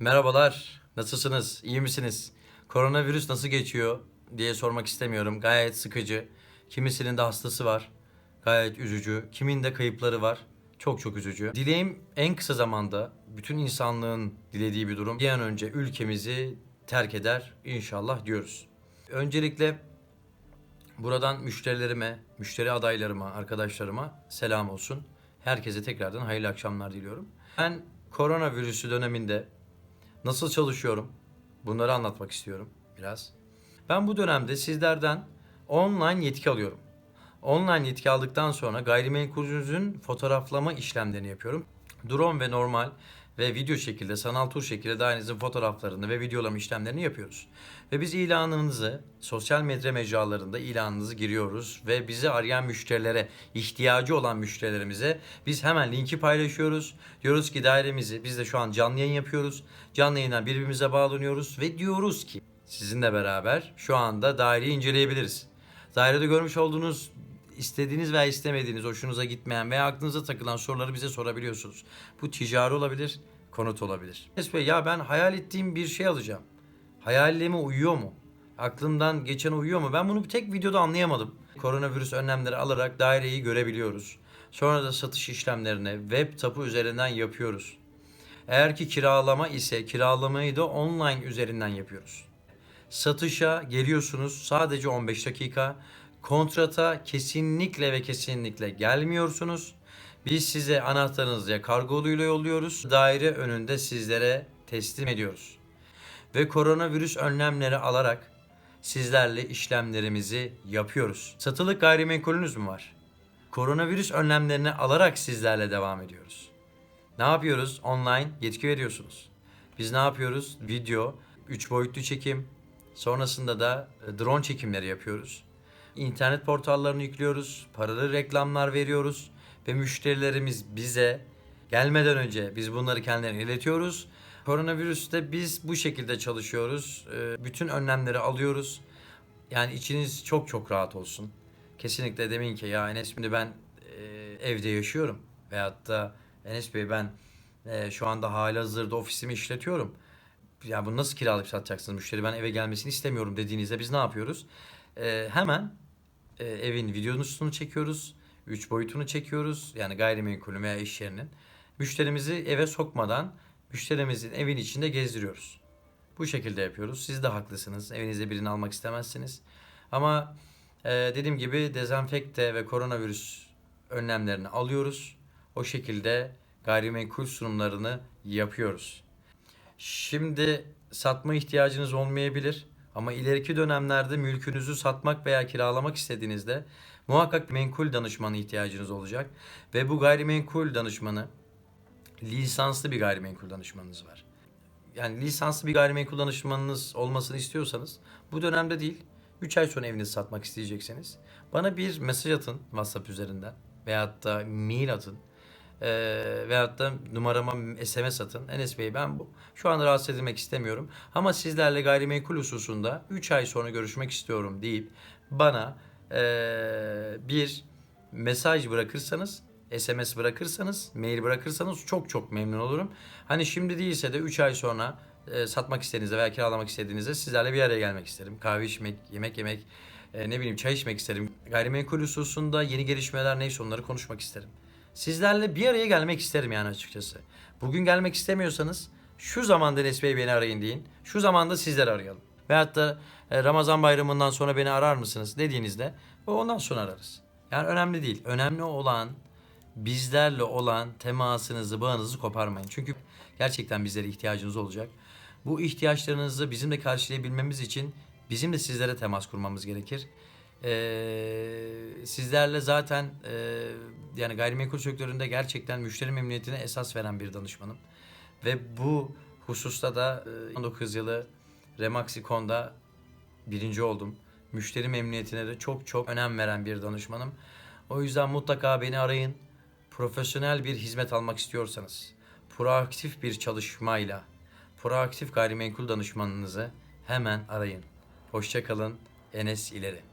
Merhabalar, nasılsınız? İyi misiniz? Koronavirüs nasıl geçiyor diye sormak istemiyorum. Gayet sıkıcı. Kimisinin de hastası var. Gayet üzücü. Kimin de kayıpları var. Çok çok üzücü. Dileğim en kısa zamanda bütün insanlığın dilediği bir durum. Bir an önce ülkemizi terk eder inşallah diyoruz. Öncelikle buradan müşterilerime, müşteri adaylarıma, arkadaşlarıma selam olsun. Herkese tekrardan hayırlı akşamlar diliyorum. Ben koronavirüsü döneminde Nasıl çalışıyorum? Bunları anlatmak istiyorum biraz. Ben bu dönemde sizlerden online yetki alıyorum. Online yetki aldıktan sonra gayrimenkulünüzün fotoğraflama işlemlerini yapıyorum. Drone ve normal ve video şekilde, sanal tur şekilde dairенizin fotoğraflarını ve videolama işlemlerini yapıyoruz. Ve biz ilanınızı sosyal medya mecralarında ilanınızı giriyoruz ve bizi arayan müşterilere, ihtiyacı olan müşterilerimize biz hemen linki paylaşıyoruz. Diyoruz ki dairemizi, biz de şu an canlı yayın yapıyoruz. Canlı yayından birbirimize bağlanıyoruz ve diyoruz ki sizinle beraber şu anda daireyi inceleyebiliriz. Dairede görmüş olduğunuz istediğiniz veya istemediğiniz, hoşunuza gitmeyen veya aklınıza takılan soruları bize sorabiliyorsunuz. Bu ticari olabilir, konut olabilir. Enes ya ben hayal ettiğim bir şey alacağım. Hayalime uyuyor mu? Aklımdan geçen uyuyor mu? Ben bunu bir tek videoda anlayamadım. Koronavirüs önlemleri alarak daireyi görebiliyoruz. Sonra da satış işlemlerini web tapu üzerinden yapıyoruz. Eğer ki kiralama ise kiralamayı da online üzerinden yapıyoruz. Satışa geliyorsunuz sadece 15 dakika. Kontrata kesinlikle ve kesinlikle gelmiyorsunuz. Biz size anahtarınızı ya kargoluyla yolluyoruz. Daire önünde sizlere teslim ediyoruz. Ve koronavirüs önlemleri alarak sizlerle işlemlerimizi yapıyoruz. Satılık gayrimenkulünüz mü var? Koronavirüs önlemlerini alarak sizlerle devam ediyoruz. Ne yapıyoruz? Online yetki veriyorsunuz. Biz ne yapıyoruz? Video, 3 boyutlu çekim, sonrasında da e, drone çekimleri yapıyoruz. İnternet portallarını yüklüyoruz, paralı reklamlar veriyoruz ve müşterilerimiz bize gelmeden önce biz bunları kendilerine iletiyoruz. Koronavirüste biz bu şekilde çalışıyoruz. E, Bütün önlemleri alıyoruz. Yani içiniz çok çok rahat olsun. Kesinlikle demeyin ki ya Enes şimdi ben e, evde yaşıyorum. Veyahut da Enes Bey ben e, şu anda halihazırda ofisimi işletiyorum. Ya bunu nasıl kiralayıp satacaksınız? Müşteri ben eve gelmesini istemiyorum dediğinizde biz ne yapıyoruz? E, hemen e, evin videosunu çekiyoruz. Üç boyutunu çekiyoruz. Yani gayrimenkulün veya iş yerinin. Müşterimizi eve sokmadan müşterimizin evin içinde gezdiriyoruz. Bu şekilde yapıyoruz. Siz de haklısınız. Evinizde birini almak istemezsiniz. Ama e, dediğim gibi dezenfekte ve koronavirüs önlemlerini alıyoruz. O şekilde gayrimenkul sunumlarını yapıyoruz. Şimdi satma ihtiyacınız olmayabilir ama ileriki dönemlerde mülkünüzü satmak veya kiralamak istediğinizde muhakkak menkul danışmanı ihtiyacınız olacak ve bu gayrimenkul danışmanı lisanslı bir gayrimenkul danışmanınız var. Yani lisanslı bir gayrimenkul danışmanınız olmasını istiyorsanız bu dönemde değil 3 ay sonra evinizi satmak isteyecekseniz bana bir mesaj atın WhatsApp üzerinden veyahut da mail atın. Ee, veyahut da numarama SMS atın. Enes Bey ben bu şu anda rahatsız edilmek istemiyorum. Ama sizlerle gayrimenkul hususunda 3 ay sonra görüşmek istiyorum deyip bana ee, bir mesaj bırakırsanız SMS bırakırsanız, mail bırakırsanız çok çok memnun olurum. Hani şimdi değilse de 3 ay sonra e, satmak istediğinizde veya kiralamak istediğinizde sizlerle bir araya gelmek isterim. Kahve içmek, yemek yemek, e, ne bileyim çay içmek isterim. Gayrimenkul hususunda yeni gelişmeler neyse onları konuşmak isterim. Sizlerle bir araya gelmek isterim yani açıkçası. Bugün gelmek istemiyorsanız şu zamanda Enes Bey beni arayın deyin. Şu zamanda sizleri arayalım. Veyahut da e, Ramazan bayramından sonra beni arar mısınız dediğinizde ondan sonra ararız. Yani önemli değil. Önemli olan bizlerle olan temasınızı, bağınızı koparmayın. Çünkü gerçekten bizlere ihtiyacınız olacak. Bu ihtiyaçlarınızı bizim de karşılayabilmemiz için bizim de sizlere temas kurmamız gerekir. Ee, sizlerle zaten e, yani gayrimenkul sektöründe gerçekten müşteri memnuniyetine esas veren bir danışmanım. Ve bu hususta da e, 19 yılı Remaxicon'da birinci oldum. Müşteri memnuniyetine de çok çok önem veren bir danışmanım. O yüzden mutlaka beni arayın. Profesyonel bir hizmet almak istiyorsanız, proaktif bir çalışmayla, proaktif gayrimenkul danışmanınızı hemen arayın. Hoşçakalın. Enes İleri.